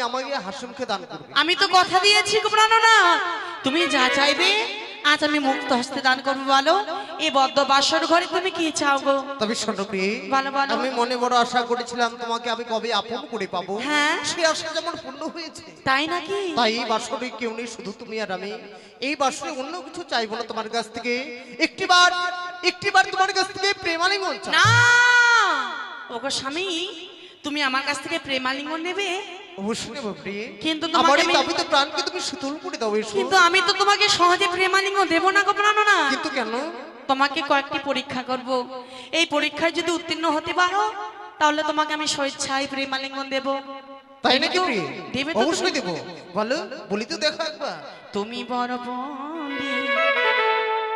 আমাকে হাসি দান করবে। আমি তো কথা দিয়েছি গো প্রাণনা তুমি যা চাইবে আজ আমি মুক্ত হস্তে দান করব বলো। এই বদ্ধ বাসর ঘরে তুমি কি চাও গো? তবে শোনো প্রিয়ে বলো, বলো। আমি মনে বড় আশা করেছিলাম তোমাকে আমি কবে আপন করে পাবো। হ্যাঁ। সে আশা যেমন পূর্ণ হয়েছে। তাই নাকি? তাই এই বাসরে কেউ নেই শুধু তুমি আর আমি। এই বাসরে অন্য কিছু চাইব না তোমার কাছ থেকে। একটিবার একটিবার তোমার কাছ থেকে প্রেমালিঙ্গন না! ওগো স্বামী তুমি আমার কাছ থেকে প্রেমালিঙ্গন নেবে? অবশ্যই নেব প্রিয়ে কিন্তু আমার এই আমি- প্রাণকে তুমি শীতল করে দাও এসো কিন্তু আমি তো তোমাকে সহজে প্রেমালিঙ্গন দেবো না গো প্রাণনা কিন্তু কেন? তোমাকে কয়েকটি পরীক্ষা করব। এই পরীক্ষায় যদি উত্তীর্ণ হতে পারো তাহলে তোমাকে আমি স্বেচ্ছায় প্রেমালিঙ্গন দেব। তাই নাকি প্রিয়ে? দেবে অবশ্যই দেবো। বলো বলি তো দেখো একবার। তুমি বড়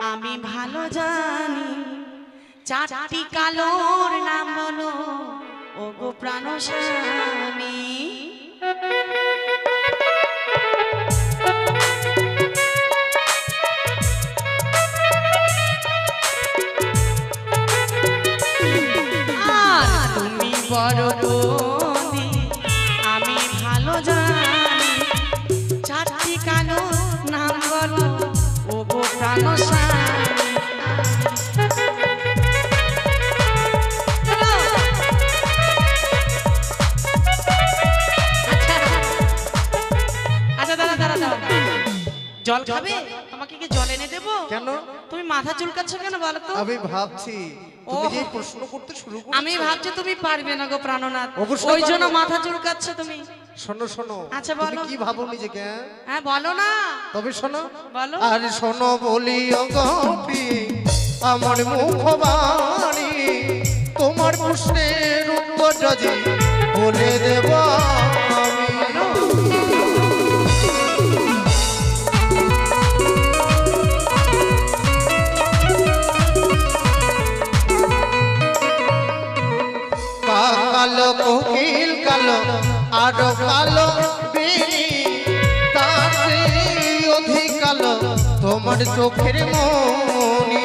আমি ভালো জানি। চারটি কালোর নাম বলো ও গো প্রাণ স্বামী বড় জল খাবে? তোমাকে কি জল এনে দেবো? কেন? তুমি মাথা চুলকাচ্ছ কেন বলো তো? আমি ভাবছি তুমি যে প্রশ্ন করতে শুরু করছ। আমি ভাবছি তুমি পারবে না গো প্রাণনাথ। ওই জন্য মাথা চুলকাচ্ছ তুমি। শোনো শোনো আচ্ছা, বলো। কি ভাবো নিজেকে হ্যাঁ? হ্যাঁ বলো না। তবে শোনো বলো। আর শোনো বলি অগপি আমার মুখবাণী তোমার প্রশ্নের উত্তর যদি বলে দেব। চোখের মনি।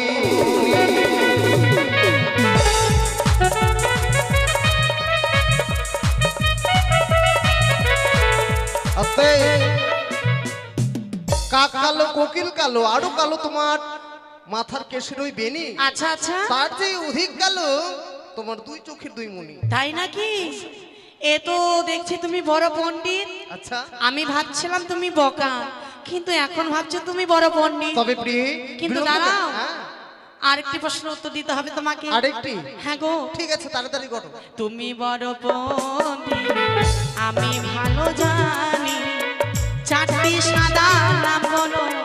আস্তে। কাক কালো কোকিল কালো আরও কালো তোমার মাথার কেশের ওই বেনি আচ্ছা আচ্ছা। তার যে অধিক কালো তোমার দুই চোখের দুই মনি তাই নাকি? এ তো দেখছি তুমি বড় পণ্ডিত। আচ্ছা। আমি ভাবছিলাম তুমি বকা। কিন্তু এখন ভাবছ তুমি বড় বন্নি। তবে প্রিয় কিন্তু দাঁড়াও। হ্যাঁ, আরেকটি প্রশ্ন উত্তর দিতে হবে তোমাকে। আরেকটি? হ্যাঁ গো। ঠিক আছে তাড়াতাড়ি করো। তুমি বড় বন্নি আমি ভালো জানি। চারটি সাদা নাম বলো।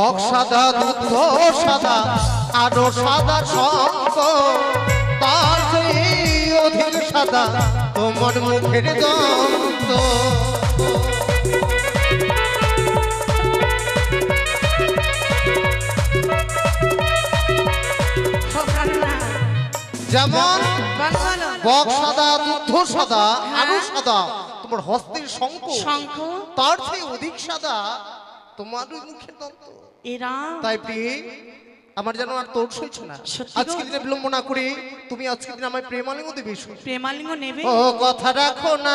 বক সাদা দুধ সাদা আরও সাদা শঙ্খ। তার অধিক সাদা তোমার মুখের দন্ত যেমন বক সাদা দুধ সাদা আরও সাদা তোমার হস্তের শঙ্খ। তার সেই অধিক সাদা তোমার মুখের দন্ত এরা তাই প্রিয়ে আমার যেন আর তোর সইছে না? আজকে দিনে বিলম্ব না করে তুমি আজকে দিনে আমায় প্রেমালিঙ্গ দেবে শুন প্রেমালিঙ্গ নেবে? ও কথা রাখো না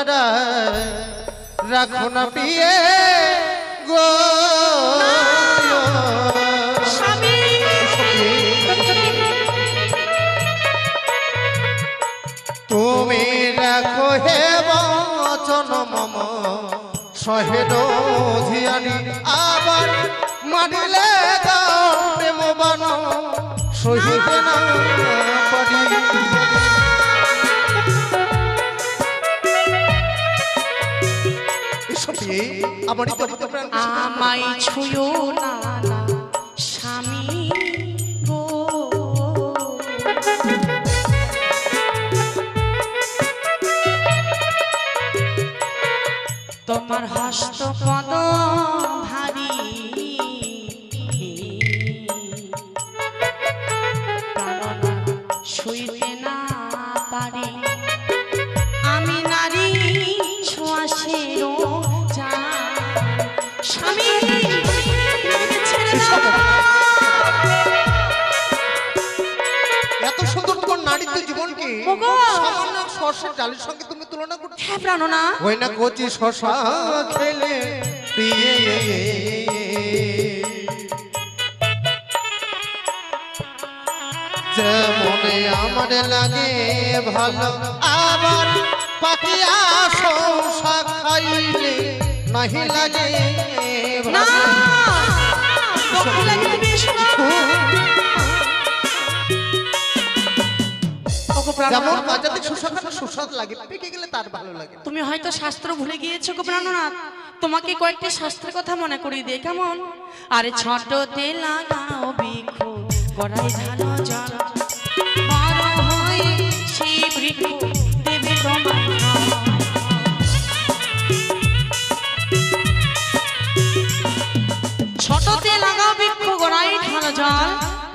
রাখো না প্রিয়ে গো। স্বামী। তুমি রাখো হে বচন মম সহেদ ধিয়ানি আবার মানিলে দাও প্রেম বান সহিতে না স্বামী তোমার হস্ত পদ সইতে না পারি আমি নারী স্বামী দাও। এত সুন্দর তোমার নারীত্ব জীবনকে। সামান্য ডালের সঙ্গে তুমি তুলনা করছ হ্যাঁ প্রাণনা ওই না কচি শশা খেলে প্রিয়ে আমার লাগে ভালো। আবার পাখিয়া শশা খাইলে নাহি লাগে যেমন বাজাতে সুস্বাদ সুস্বাদ পেকে গেলে তার ভালো লাগে তুমি হয়তো শাস্ত্র ভুলে গিয়েছো গো প্রাণনাথ তোমাকে কয়েকটি শাস্ত্রের কথা মনে করিয়ে দিয়ে কেমন? আরে ছোটতে লাগাও বৃক্ষ গড়াই ঢালো জল। ছোটতে লাগাও বৃক্ষ গড়াই ঢালো জল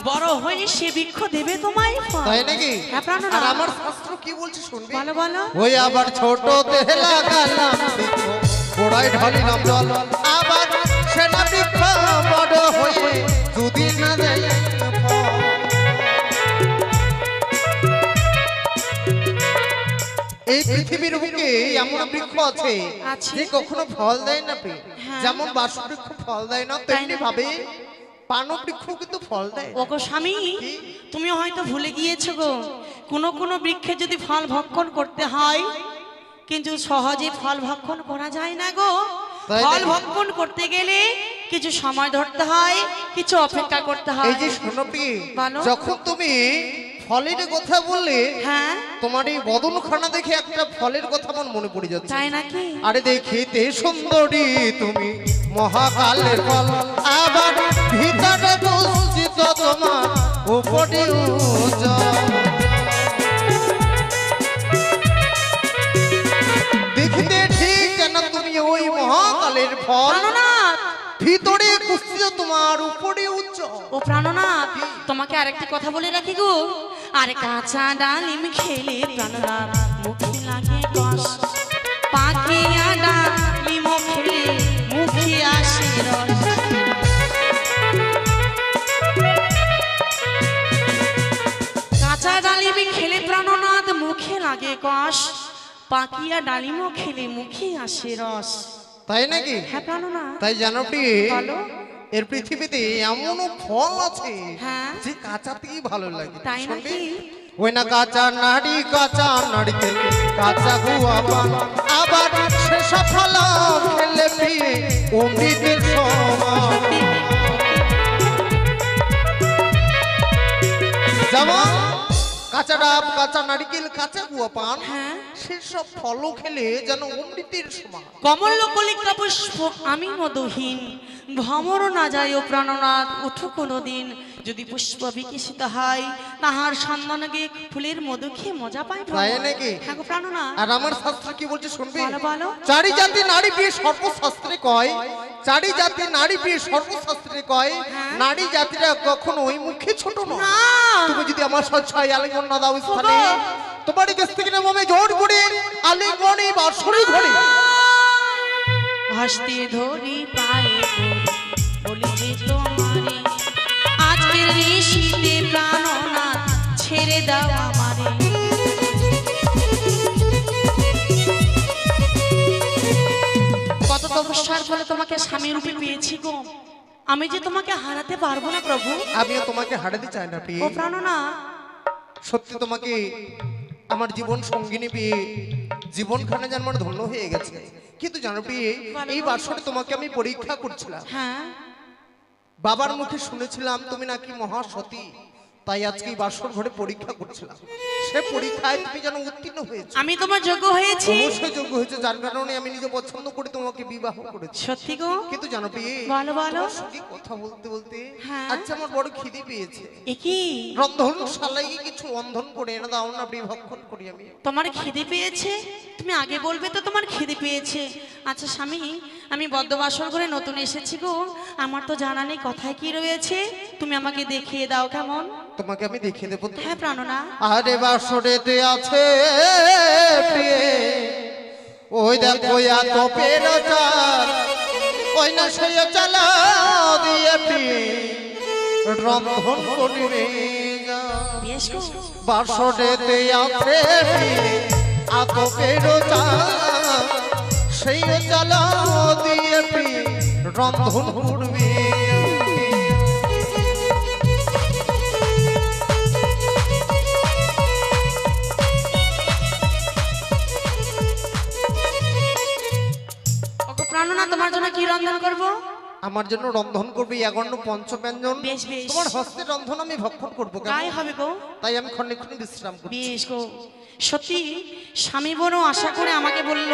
বড় হয়ে সে বৃক্ষ দেবে তোমায় ফল। তাই নাকি? হ্যাঁ প্রাণনাথ আর আমার শাস্ত্র কি বলছে শুনবি? বলো বলো। ওই আবার ছোট লাগালাম বৃক্ষ, গোড়ায় ঢালিলাম জল। আবার সেনা বৃক্ষ বড় হয়ে যদি না এই পৃথিবীর বুকে এমন বৃক্ষ আছে। যে কখনো ফল দেয় না পে হ্যাঁ। যেমন বাস বৃক্ষ ফল দেয় না তেমনি? ভাবে পান বৃক্ষ কিন্তু ফল দেয় ওগো স্বামী তুমি হয়তো ভুলে গিয়েছো গো কোনো কোনো বৃক্ষে যদি ফল ভক্ষণ করতে হয় কিন্তু সহজে ফল ভক্ষণ করা যায় না গো ফল ভক্ষণ করতে গেলে কিছু সময় ধরতে হয় কিছু অপেক্ষা করতে হয় এই যে বলো। যখন তুমি ফলের কথা বললে হ্যাঁ? তোমার এই বদনখানা দেখে একটা ফলের কথা আমার মনে পড়ে যাচ্ছে। তাই নাকি? আরে দেখিতে সুন্দরী তুমি মহাকালের ফল। আবার ভিতরে গচ্ছিত তোমার উপরে। দেখিতে ঠিক যেন তুমি ওই মহাকালের ফল। ভিতরে গচ্ছিত তোমার উপরে উচ্চ ও প্রাণনাথ তোমাকে আরেকটি কথা বলে রাখি গো। আরে কাঁচা ডালিম খেলে প্রাণনাথ মুখে লাগে কষ পাখিয়া ডালিম খেলে মুখে আসে রস। কাঁচা ডালিমি খেলে প্রাণনাথ মুখে লাগে কষ। পাকিয়া ডালিমও খেলে মুখে আসে রস। তাই নাকি? হ্যাঁ প্রাণনাথ। তাই জানো কি। এর পৃথিবীতে এমনও ফল আছে হ্যাঁ। যে কাঁচাতেই ভালো লাগে তাই? নাকি? ওই না কাঁচা নাড়ি কাঁচা নাড়িকেল কাঁচা গুয়া পান আবার সেসব ফল খেলে পিয়ে অমৃতের সমান যেমন কাঁচা ডাব কাঁচা নারিকেল কাঁচা গুয়া পান হ্যাঁ সেসব ফলও খেলে যেন অমৃতের সমান কমল কলিকা পুষ্প আমি মধুহীন ভ্রমর না যায় ও প্রাণনাথ উঠো কোনো দিন যদি পুষ্প বিকশিত হয় তাহার সন্ধান গে ফুলের মধু খেয়ে মজা পায় ভ্রমর। তাই নাকি? হ্যাঁ গো প্রাণনাথ আর আমার শাস্ত্র কি বলছে শুনবি বলো, বলো। চারি জাতি নারী বিয়ে সর্বশাস্ত্রে কয় চারি জাতি নারী বিয়ে সর্বশাস্ত্রে কয় হ্যাঁ। নারী জাতিরা কখনো ওই মুখে ছোট নয় না তুমি যদি আমার সচ্ছয় আলিঙ্গন না দাও স্থানে ওগো। তোমার কাছ থেকে নেব আমি জোর করে আলিঙ্গনে বা শরীর ঘরে হস্তে ধরি পায়ে কত তপস্যার ফলে তোমাকে স্বামী রূপে পেয়েছি গো। আমি যে তোমাকে হারাতে পারব না প্রভু। আমিও তোমাকে হারাতে চাই না প্রিয়। ও প্রাণনাথ সত্যি তোমাকে আমার জীবন সঙ্গিনী পেয়ে জীবনখানে যেন আমার ধন্য হয়ে গেছে। কিন্তু জানো প্রিয়ে এই বাসরে তোমাকে আমি পরীক্ষা করছিলাম। হ্যাঁ। বাবার মুখে শুনেছিলাম তুমি নাকি মহাসতী। তাই আজকে বাসর ঘরে পরীক্ষা করছিলাম। সে পরীক্ষায় তুমি যেন উত্তীর্ণ হয়েছে। আমি তোমার যোগ্য হয়েছি। অবশ্যই যোগ্য হয়েছে যার কারণে আমি নিজে পছন্দ করে তোমাকে বিবাহ করেছি। সত্যি গো? কিন্তু জানো পেয়ে বলো, বলো। সঙ্গে কথা বলতে বলতে। আচ্ছা আমার বড় খিদে পেয়েছে। একই রন্ধন শালাই কিছু রন্ধন করে এনে দাও না বিভক্ষণ করি আমি। তোমার খিদে পেয়েছে? তুমি আগে বলবে তো তোমার খিদে পেয়েছে। আচ্ছা স্বামী আমি বদ্ধবাসর করে নতুন এসেছি গো। আমার তো জানা নেই কথায় কি রয়েছে। তুমি আমাকে দেখিয়ে দাও কেমন? তোমাকে আমি দেখিয়ে দেবো। হ্যাঁ প্রাণনা। আরে বাসরেতে আছে ওই দেখো এত পেরচার। ওই না সে চালা দিয়ে রন্ধন বেশ গো। আছে আত সেই চালা দিয়ে রন্ধন করবে। তোমার জন্য কি রন্ধন করব? আমার জন্য রন্ধন করবে এগান্ন পঞ্চব্যঞ্জন। তোমার হস্তে রন্ধন আমি ভক্ষণ করব? গায়ে হবে গো। তাই আমি ক্ষণিক্ষণ বিশ্রাম করি বেশ গো। সত্যি স্বামী বড় আশা করে আমাকে বলল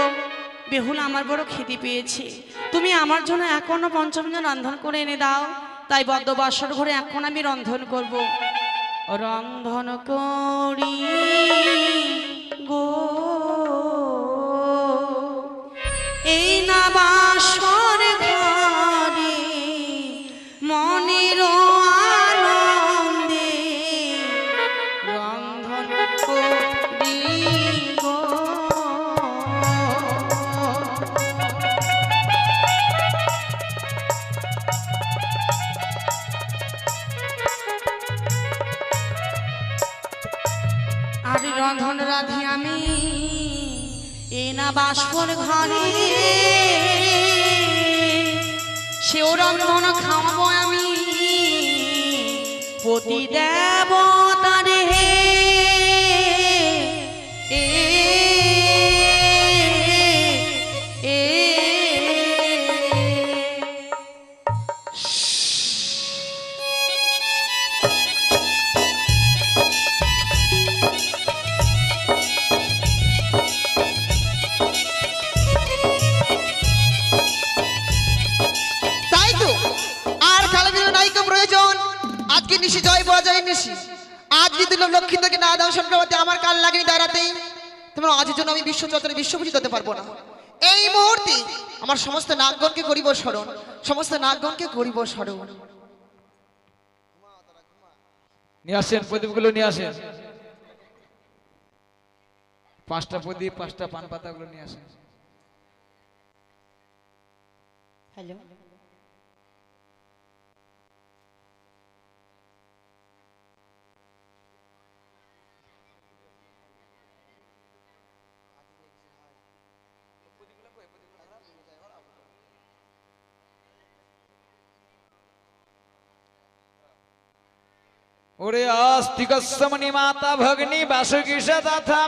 বেহুলা, আমার বড় খিদি পেয়েছে। তুমি আমার জন্য এখনও পঞ্চমজন রন্ধন করে এনে দাও। তাই বদ্ধ বাসর ঘরে এখন আমি রন্ধন করব। রন্ধন করি গো। এই না বাসর আর রন্ধন রাধি আমি। এ না বাসর ঘরে। সেও রন্ধন খাওয়াবো আমি। পতি দেবতারে লক্ষ্মী থেকে না দাও সন্ধ্যাবতী আমার কাল লাগেনি দাঁড়াতেই। তোমার আজের জন্য আমি বিশ্ব চত্বরে বিশ্বভূষিত হতে পারব না। এই মুহূর্তে আমার সমস্ত নাগগণকে করিব স্মরণ সমস্ত নাগগণকে করিব স্মরণ। নিয়ে আসেন প্রদীপগুলো নিয়ে আসেন। পাঁচটা প্রদীপ পাঁচটা পান পাতাগুলো নিয়ে আসেন। হ্যালো। ওরে অস্তিকস্যমনি মাতা ভগ্নি বাসুকিষ তথা